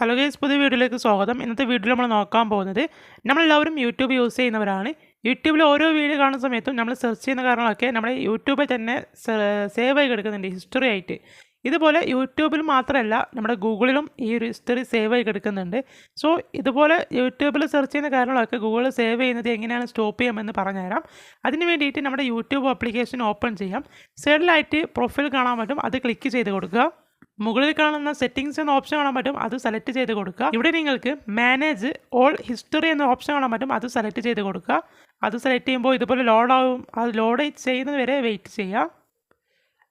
Hello guys പുതിയ വീഡിയോയിലേക്ക് സ്വാഗതം. ഇന്നത്തെ വീഡിയോയിൽ നമ്മൾ നോക്കാൻ പോകുന്നത് നമ്മളെല്ലാവരും യൂട്യൂബ് യൂസ് ചെയ്യുന്നവരാണ്. യൂട്യൂബിൽ ഓരോ വീഡിയോ കാണുന്ന സമയത്തും നമ്മൾ സെർച്ച് ചെയ്യുന്ന കാരണങ്ങളൊക്കെ നമ്മുടെ യൂട്യൂബിൽ തന്നെ സേവ് ആയി കിടക്കുന്നുണ്ട് ഹിസ്റ്ററി ആയിട്ട്. ഇതുപോലെ യൂട്യൂബിൽ മാത്രമല്ല നമ്മുടെ ഗൂഗിളിലും ഈ ഒരു ഹിസ്റ്ററി സേവ് ആയി കിടക്കുന്നുണ്ട്. സോ ഇതുപോലെ യൂട്യൂബിൽ സെർച്ച് ചെയ്യുന്ന കാര്യങ്ങളൊക്കെ ഗൂഗിൾ സേവ് ചെയ്യുന്നത് എങ്ങനെയാണ് സ്റ്റോപ്പ് ചെയ്യാമെന്ന് പറഞ്ഞുതരാം. അതിന് വേണ്ടിയിട്ട് നമ്മുടെ യൂട്യൂബ് ആപ്ലിക്കേഷൻ ഓപ്പൺ ചെയ്യാം. സൈഡിലായിട്ട് പ്രൊഫൈൽ കാണാൻ പറ്റും. അത് ക്ലിക്ക് ചെയ്ത് കൊടുക്കുക. മുകളിൽ കാണുന്ന സെറ്റിംഗ്സ് എന്ന ഓപ്ഷൻ കാണാൻ പറ്റും. അത് സെലക്ട് ചെയ്ത് കൊടുക്കുക. ഇവിടെ നിങ്ങൾക്ക് മാനേജ് ഓൾ ഹിസ്റ്ററി എന്ന ഓപ്ഷൻ കാണാൻ പറ്റും. അത് സെലക്ട് ചെയ്ത് കൊടുക്കുക. അത് സെലക്ട് ചെയ്യുമ്പോൾ ഇതുപോലെ ലോഡാവും അത് ലോഡ് ചെയ്യുന്നത് വരെ വെയിറ്റ് ചെയ്യുക.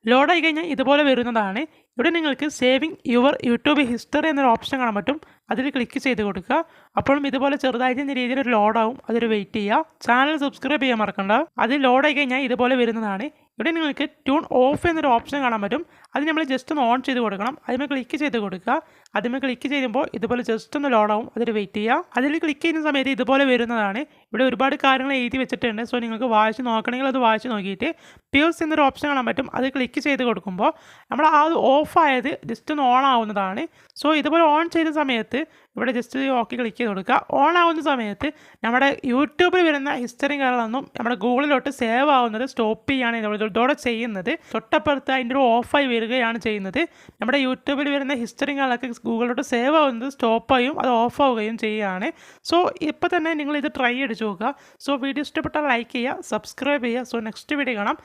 ലോഡായി കഴിഞ്ഞാൽ ഇതുപോലെ വരുന്നതാണ്. ഇവിടെ നിങ്ങൾക്ക് സേവിങ് യുവർ യൂട്യൂബ് ഹിസ്റ്ററി എന്നൊരു ഓപ്ഷൻ കാണാൻ പറ്റും. അതിൽ ക്ലിക്ക് ചെയ്ത് കൊടുക്കുക. അപ്പോഴും ഇതുപോലെ ചെറുതായിട്ട് രീതിയിൽ ഒരു ലോഡാവും അതൊരു വെയിറ്റ് ചെയ്യുക. ചാനൽ സബ്സ്ക്രൈബ് ചെയ്യാൻ മറക്കണ്ട. അത് ലോഡായി കഴിഞ്ഞാൽ ഇതുപോലെ വരുന്നതാണ്. ഇവിടെ നിങ്ങൾക്ക് ട്യൂൺ ഓഫ് എന്നൊരു ഓപ്ഷൻ കാണാൻ പറ്റും. അത് നമ്മൾ ജസ്റ്റ് ഒന്ന് ഓൺ ചെയ്ത് കൊടുക്കണം. അതിന് ക്ലിക്ക് ചെയ്ത് കൊടുക്കുക. അതിന് ക്ലിക്ക് ചെയ്യുമ്പോൾ ഇതുപോലെ ജസ്റ്റ് ഒന്ന് ലോഡാവും അതിൽ വെയിറ്റ് ചെയ്യുക. അതിൽ ക്ലിക്ക് ചെയ്യുന്ന സമയത്ത് ഇതുപോലെ വരുന്നതാണ്. ഇവിടെ ഒരുപാട് കാര്യങ്ങൾ എഴുതി വെച്ചിട്ടുണ്ട്. സോ നിങ്ങൾക്ക് വായിച്ച് നോക്കണമെങ്കിൽ അത് വായിച്ച് നോക്കിയിട്ട് പ്യൂസ് എന്നൊരു ഓപ്ഷൻ കാണാൻ പറ്റും. അത് ക്ലിക്ക് ചെയ്ത് കൊടുക്കുമ്പോൾ നമ്മൾ ആ ഓഫ് ആയത് ജസ്റ്റ് ഒന്ന് ഓൺ ആവുന്നതാണ്. സോ ഇതുപോലെ ഓൺ ചെയ്ത സമയത്ത് ഇവിടെ ജസ്റ്റ് ഓക്കെ ക്ലിക്ക് ചെയ്ത് കൊടുക്കുക. ഓൺ ആവുന്ന സമയത്ത് നമ്മുടെ യൂട്യൂബിൽ വരുന്ന ഹിസ്റ്ററി കാര്യങ്ങളൊന്നും നമ്മുടെ ഗൂഗിളിലോട്ട് സേവ് ആവുന്നത് സ്റ്റോപ്പ് ചെയ്യാണ് ഇതോടെ ചെയ്യുന്നത് തൊട്ടപ്പുറത്ത് അതിന്റെ ഒരു ഓഫായി വരികയാണ് ചെയ്യുന്നത്. നമ്മുടെ യൂട്യൂബിൽ വരുന്ന ഹിസ്റ്ററി കാര്യങ്ങളൊക്കെ ഗൂഗിളിലോട്ട് സേവ് ആവുന്നത് സ്റ്റോപ്പ് ആയും അത് ഓഫ് ആവുകയും ചെയ്യുകയാണ് സോ ഇപ്പോൾ തന്നെ നിങ്ങൾ ഇത് ട്രൈ അടിച്ചു നോക്കുക. സോ വീഡിയോ ഇഷ്ടപ്പെട്ടാൽ ലൈക്ക് ചെയ്യുക സബ്സ്ക്രൈബ് ചെയ്യുക. സോ നെക്സ്റ്റ് വീഡിയോ കാണാം.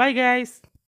Bye guys